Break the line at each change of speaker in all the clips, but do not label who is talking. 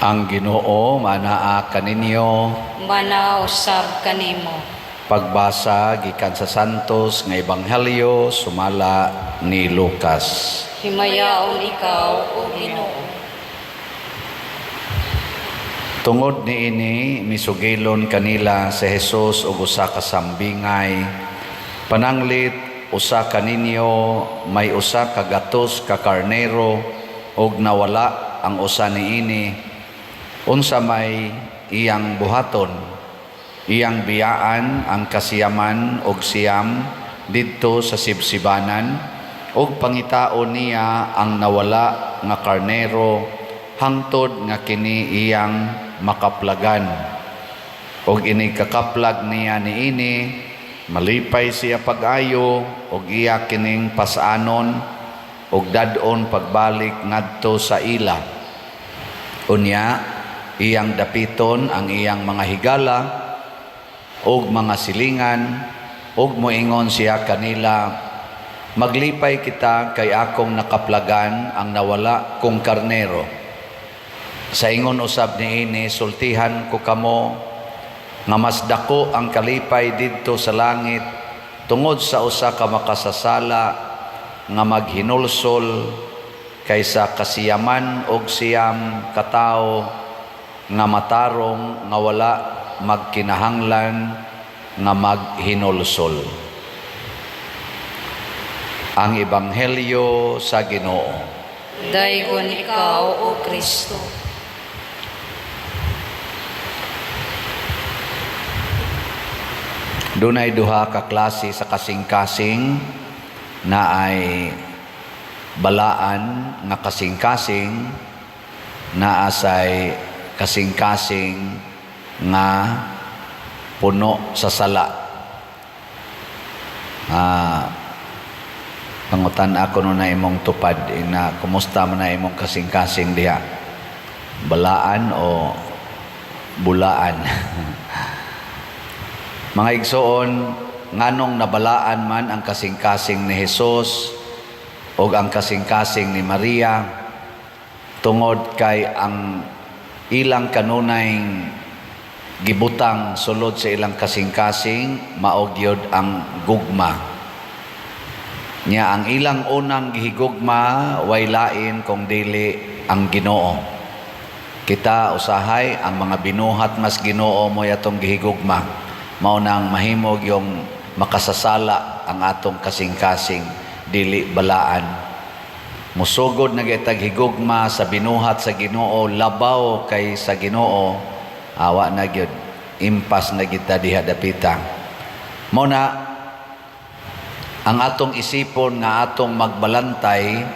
Ang Ginoo manaa kaninyo
Mana usab kanimo.
pagbasa gikan sa Santos nga ebanghelyo sumala ni Lucas.
Himayaon ikaw o Ginoo.
Tungod ni ini misugilon kanila si Jesus ug usa ka sambingay pananglit usa kaninyo may usa ka gatos ka karnero ug nawala ang usa niini unsa may iyang buhaton iyang biyaan ang kasiyaman og siyam didto sa sibsibanan ug pangitaon niya ang nawala nga karnero hangtod nga kini iyang makaplagan. Ug ini kakaplag niya niini malipay siya pag-ayo ug iya kining pasanon ug dadon pagbalik ngadto sa ila. Unya iyang dapiton ang iyang mga higala ug mga silingan ug moingon siya kanila maglipay kita kay akong nakaplagan ang nawala kong karnero. Sa ingon usab niini sultihan ko kamo nga mas dako ang kalipay didto sa langit tungod sa usa ka makasasala nga maghinulsol kaysa kasiyaman og siyam katao nga matarong nga wala magkinahanglan nga maghinulsol ang ebanghelyo sa Ginoo
Daygon ikaw o Kristo.
Dunay duha ka klase sa kasing-kasing na ay balaan nga kasing-kasing na asay kasing-kasing nga puno sa sala. Ah, pangutan ako no na imong tupad ina kumusta man na imong kasing-kasing diha? Balaan o bulaan? Mga igsoon, nganong nabalaan man ang kasing-kasing ni Jesus o ang kasing-kasing ni Maria tungod kay ang ilang kanunay gibutang sulod sa ilang kasing-kasing maogyod ang gugma. Nya ang ilang unang gihigugma way lain kung dili ang Ginoo. Kita usahay ang mga binuhat mas Ginoo mo yatong gihigugma mao nang mahimog yung makasasala ang atong kasing-kasing dili balaan musugod na gitag sa binuhat sa Ginoo labaw kay sa Ginoo awa na gyud impas na kita diha dapita. Mao na ang atong isipon nga atong magbalantay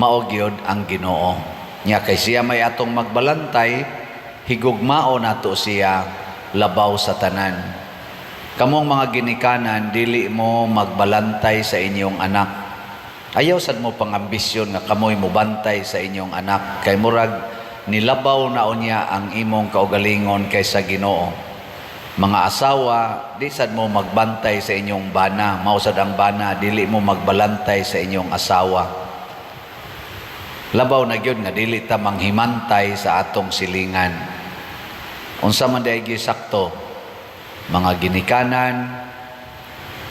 mao gyud ang Ginoo. Nya kay siya may atong magbalantay higugmao nato siya labaw sa tanan. Kamong mga ginikanan, dili mo magbalantay sa inyong anak. Ayaw sad mo pang ambisyon nga kamoy mo bantay sa inyong anak. Kay murag nilabaw na unya ang imong kaugalingon kaysa Ginoo. Mga asawa, di sad mo magbantay sa inyong bana. Mausad ang bana, dili mo magbalantay sa inyong asawa. Labaw na gyud nga dili ta manghimantay sa atong silingan. Unsa man day sakto, mga ginikanan,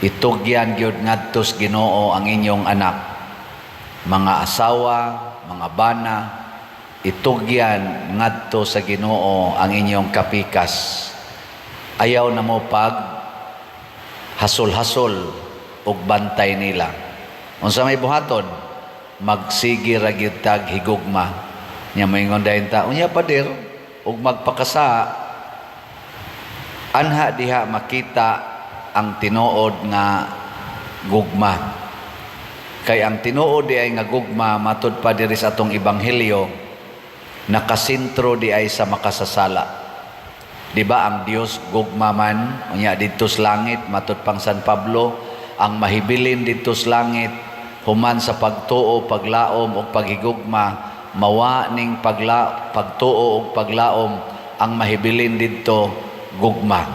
itugyan gyud ngadtos Ginoo ang inyong anak. Mga asawa, mga bana, itugyan ngadto sa Ginoo ang inyong kapikas. Ayaw na mo pag hasol-hasol ug bantay nila. Unsa may buhaton? Magsigi ra gyud higugma. Nya moingon dayon ta, unya pader ug magpakasa anha diha makita ang tinuod nga gugma kay ang tinuod di ay nga gugma matud pa diri sa atong ebanghelyo nakasentro di ay sa makasasala. Di ba ang Dios gugma man? Unya didto sa langit matud pang San Pablo ang mahibilin didto sa langit human sa pagtuo paglaom ug paghigugma mawa ning pagla pagtuo ug paglaom ang mahibilin didto gugma.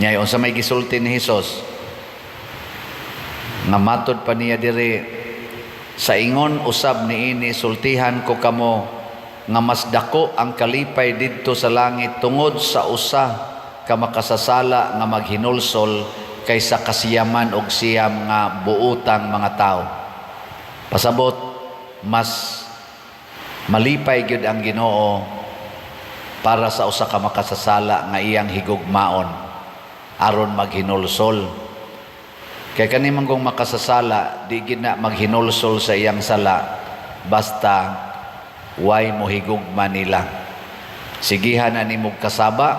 Nya unsa may gisulti ni Hesus nga matod pa niya diri sa ingon usab niini sultihan ko kamo nga mas dako ang kalipay didto sa langit tungod sa usa ka makasasala nga maghinulsol kaysa kasiyaman og siyam nga buutang mga tao. Pasabot mas malipay gyud ang Ginoo para sa usa ka makasasala nga iyang higugmaon aron maghinulsol. Kay kani manggong makasasala di gid na maghinulsol sa iyang sala basta way mo higugma nila. Sigihan na nimog kasaba,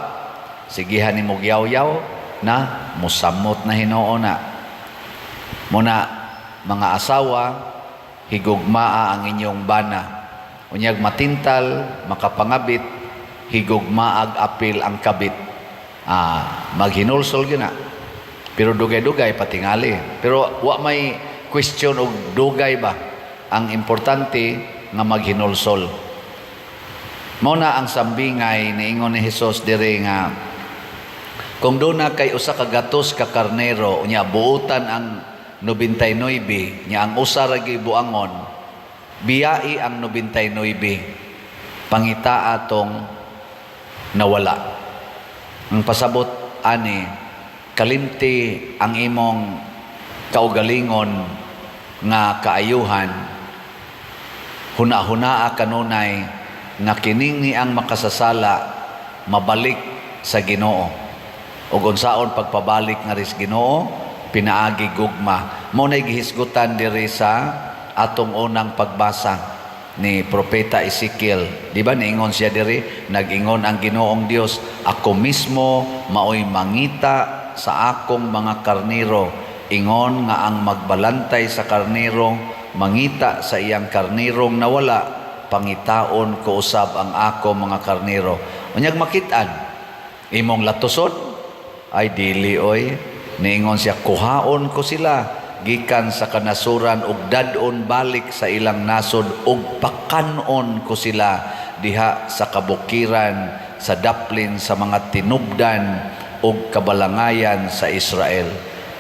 sigihan nimog yaw-yaw na musamot na Hinoo na. Muna mga asawa higugmaa ang inyong bana. Unyag matintal, makapangabit, higugmaag apil ang kabit. Ah, maghinulsol gina. Pero dugay-dugay patingali. Pero wa may question og dugay ba? Ang importante nga maghinulsol. Mao na ang sambingay niingon ni Hesus dire nga kung doon na kay usa ka gatos ka karnero unya buutan ang 99 nya ang usa ra buangon biyai ang 99 pangita atong nawala ang pasabot ani kalimti ang imong kaugalingon nga kaayuhan. Huna-hunaa kanunay nga kining ni ang makasasala mabalik sa Ginoo. Ug unsaon pagpabalik nga ris Ginoo pinaagi gugma. Mo nay gihisgutan diri sa atong unang pagbasa ni propeta Ezekiel. Di ba niingon siya diri? Nagingon ang Ginoong Dios ako mismo maoy mangita sa akong mga karniro. Ingon nga ang magbalantay sa karniro mangita sa iyang karnirong nawala. Pangitaon ko usab ang ako mga karniro. Unyag makitaan imong latuson? Ay dili oy. Niingon siya kuhaon ko sila gikan sa kanasuran ug dadon balik sa ilang nasod ug pakanon ko sila diha sa kabukiran sa daplin sa mga tinubdan ug kabalangayan sa Israel.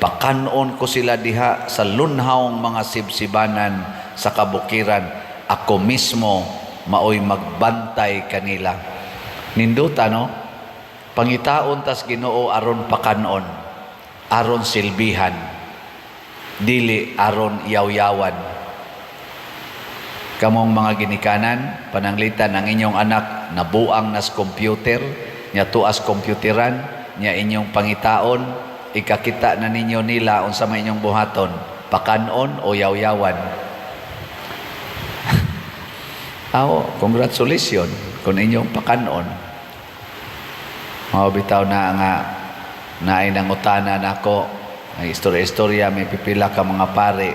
Pakanon ko sila diha sa lunhawng mga sibsibanan sa kabukiran. Ako mismo maoy magbantay kanila. Ninduta no pangitaon tas Ginoo aron pakanon aron silbihan dili aron yaw-yawan. Kamong mga ginikanan pananglitan ang inyong anak nabuang nas computer nya tuas computeran nya inyong pangitaon ikakita na ninyo nila unsa may inyong buhaton pakanon o yaw-yawan. Aw, congratulations kung inyong pakanon. Mao bitaw na nga naay nangutana nako. Ay istorya-istorya may pipila ka mga pare.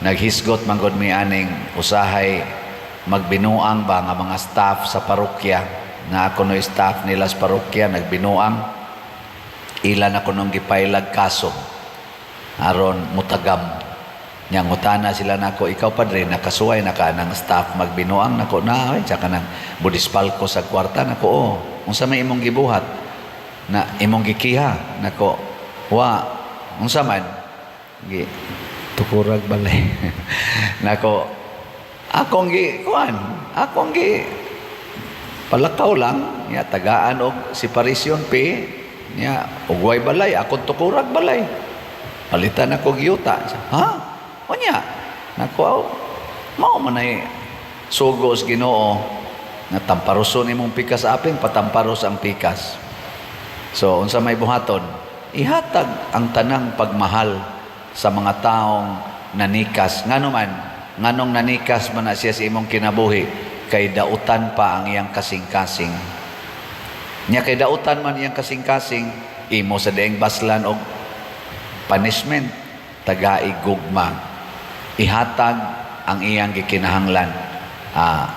Naghisgot man gud mi aning usahay magbinuang ba nga mga staff sa parokya na ako no staff nila sa parokya nagbinuang. Ilan ako nung gipailag kaso. Aron mutagam. Nya ngutana sila nako ikaw padre nakasuway na ka ng staff magbinuang nako na ay tsaka nang budispalko sa kwarta nako oh unsa may imong gibuhat? Na imong gikiha nako. Wa unsa man? Gi tukurag balay. Nako akong gi kuan akong gi palakaw lang nya tagaan og separation pay nya ugway balay akong tukurag balay palitan ako giyuta ha Unya, nako aw, mao man ay sugos Ginoo na tamparuson imong pikas aping patamparos ang pikas. So unsa may buhaton? Ihatag ang tanang pagmahal sa mga taong nanikas. Ngano man, nganong nanikas man na siya sa imong kinabuhi kay dautan pa ang iyang kasing-kasing. Nya kay dautan man iyang kasing-kasing, imo sa daing baslan og punishment tagai gugma ihatag ang iyang gikinahanglan. Ah,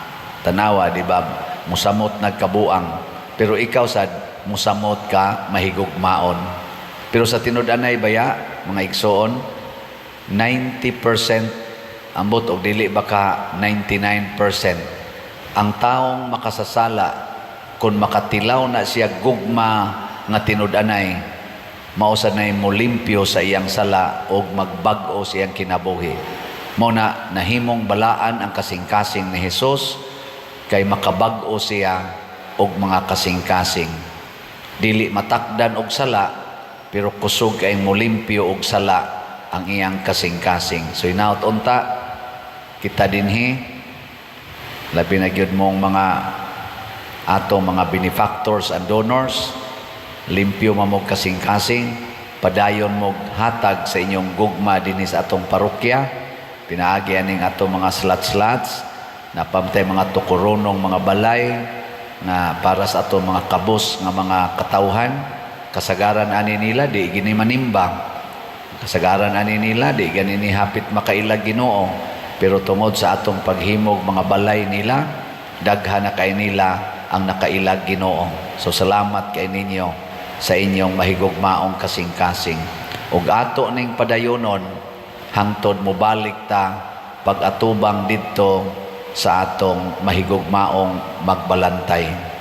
tanawa, di ba? Musamot nagkabuang. Pero ikaw sad, musamot ka mahigugmaon. Pero sa tinud-anay baya, mga igsoon, 90% ambot og dili ba ka 99%. Ang taong makasasala kung makatilaw na siya gugma nga tinud-anay, mausa na mo limpyo sa iyang sala o magbag-o sa iyang kinabuhi mo na nahimong balaan ang kasing-kasing ni Hesus kay makabag-o siya og mga kasing-kasing. Dili matakdan og sala, pero kusog kay molimpyo og sala ang iyang kasing-kasing. So inaot unta, kita dinhi, labi na gyud mong mga atong mga benefactors and donors, limpyo mamog kasing-kasing, padayon mo hatag sa inyong gugma dinhi sa atong parokya, pinaagi aning atong mga slats-slats, na pamtay mga tukuronong mga balay, na para sa atong mga kabos nga mga katawhan, kasagaran ani nila, di gini manimbang, kasagaran ani nila, di gani ni hapit makailag ginoo, pero tungod sa atong paghimog mga balay nila, daghan na kay nila ang nakailag ginoo. So salamat kay ninyo sa inyong mahigugmaong kasing-kasing. Ug ato ning padayonon hangtod mobalik ta pag-atubang didto sa atong mahigugmaong magbalantay.